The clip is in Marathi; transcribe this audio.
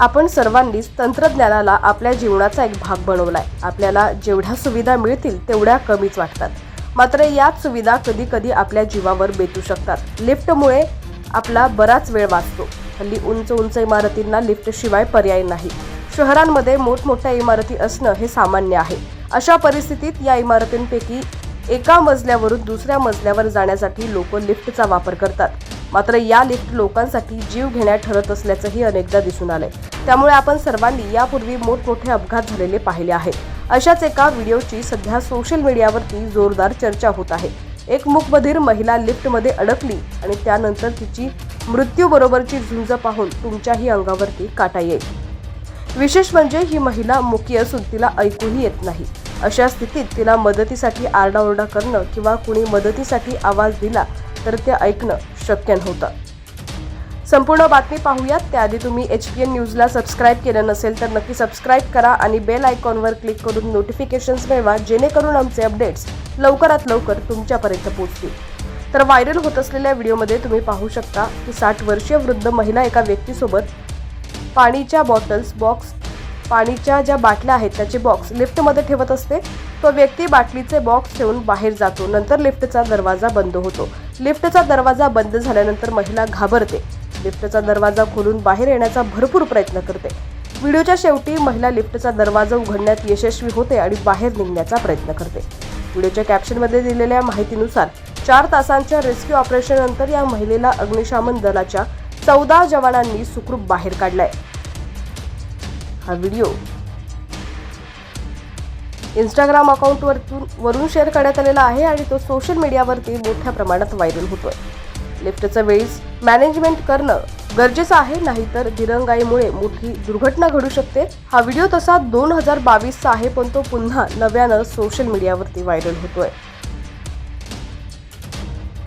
आपण सर्वांनीच तंत्रज्ञानाला आपल्या जीवनाचा एक भाग बनवलाय. आपल्याला जेवढ्या सुविधा मिळतील तेवढ्या कमीच वाटतात. मात्र याच सुविधा कधी कधी आपल्या जीवावर बेतू शकतात. लिफ्टमुळे आपला बराच वेळ वाचतो. हल्ली उंच उंच इमारतींना लिफ्टशिवाय पर्याय नाही. शहरांमध्ये मोठमोठ्या इमारती असणं हे सामान्य आहे. अशा परिस्थितीत या इमारतींपैकी एका मजल्यावरून दुसऱ्या मजल्यावर जाण्यासाठी लोक लिफ्टचा वापर करतात. मात्र या लिफ्ट लोकांसाठी जीव घेण्या ठरत असल्याचंही अनेकदा दिसून आलंय. त्यामुळे आपण सर्वांनी यापूर्वी मोठमोठे अपघात झालेले पाहिले आहेत. अशाच एका व्हिडिओची सध्या सोशल मीडियावरती जोरदार चर्चा होत आहे. एक मुकबधीर महिला लिफ्टमध्ये अडकली आणि त्यानंतर तिची मृत्यूबरोबरची झुंज पाहून तुमच्याही अंगावरती काटा येईल. विशेष म्हणजे ही महिला मुकी असून तिला ऐकूही येत नाही. अशा स्थितीत तिला मदतीसाठी आरडाओरडा करणं किंवा कुणी मदतीसाठी आवाज दिला तर ते ऐकणं शक्य नव्हतं संपूर्ण बातमी पाहूयात. त्याआधी तुम्ही एच पी एन न्यूजला सबस्क्राईब केलं नसेल तर नक्की सबस्क्राईब करा आणि बेल आयकॉनवर क्लिक करून नोटिफिकेशन्स मिळवा जेणेकरून आमचे अपडेट्स लवकरात लवकर तुमच्यापर्यंत पोहोचतील. तर व्हायरल होत असलेल्या व्हिडिओमध्ये तुम्ही पाहू शकता की साठ वर्षीय वृद्ध महिला एका व्यक्तीसोबत पाणीच्या बॉटल्स बॉक्स पाणीच्या ज्या बाटल्या आहेत त्याचे बॉक्स लिफ्टमध्ये ठेवत असते. तो व्यक्ती बाटलीचे बॉक्स ठेवून बाहेर जातो. नंतर लिफ्टचा दरवाजा बंद होतो. लिफ्टचा दरवाजा बंद झाल्यानंतर महिला घाबरते. लिफ्टचा दरवाजा खोलून बाहेर येण्याचा भरपूर प्रयत्न करते. व्हिडिओच्या शेवटी महिला लिफ्टचा दरवाजा उघडण्यात यशस्वी होते आणि बाहेर निघण्याचा प्रयत्न करते. व्हिडिओच्या कॅप्शनमध्ये दिलेल्या माहितीनुसार चार तासांच्या रेस्क्यू ऑपरेशननंतर या महिलेला अग्निशमन दलाच्या चौदा जवानांनी सुखरूप बाहेर काढलाय. हा व्हिडिओ इंस्टाग्राम अकाउंटवरतून वरून शेअर करण्यात आलेला आहे आणि तो सोशल मीडियावरती मोठ्या प्रमाणात व्हायरल होतोय. लिफ्टचं वेळीच मॅनेजमेंट करणं गरजेचं आहे नाहीतर दिरंगाईमुळे मोठी दुर्घटना घडू शकते. हा व्हिडिओ तसा दोन हजार बावीसचा आहे पण तो पुन्हा नव्यानं सोशल मीडियावरती व्हायरल होतोय.